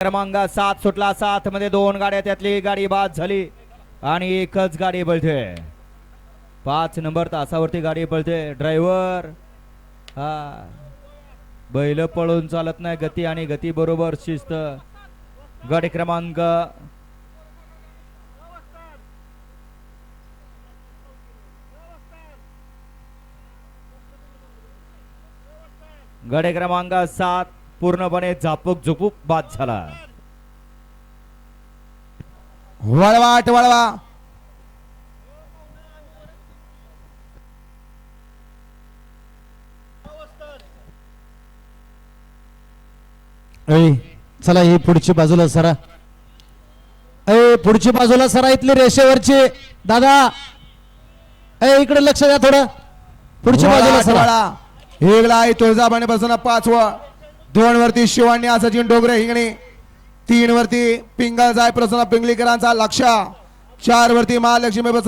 क्रमांक सात सुटला. सात मध्ये दोन गाड्या त्यातली गाडी बाद झाली आणि एकच गाडी पळते. पाच नंबर तासावरती गाडी पळते. ड्रायव्हर हा बैल पळून चालत नाही. गती आणि गती बरोबर शिस्त. गाडी क्रमांक गडे क्रमांक सात. पूर्णपणे झापूक झुपूक बाद झाला. वळवा आठ वळवा. चला ही पुढची बाजूला सरा. ऐ पुढची बाजूला सरा इथली रेषेवरची. दादा ऐ इकडे लक्ष द्या थोडं. पुढची वळा, बाजूला सरा. एकला आहे तुळजाबाने बसून पाचवं. दोन वरती शिवानी सचिन डोगरे हिंगणी. तीन वरती पिंगल जाय प्रसन्न पिंगलीकरांचा लक्ष चार वरती महालक्ष्मी बस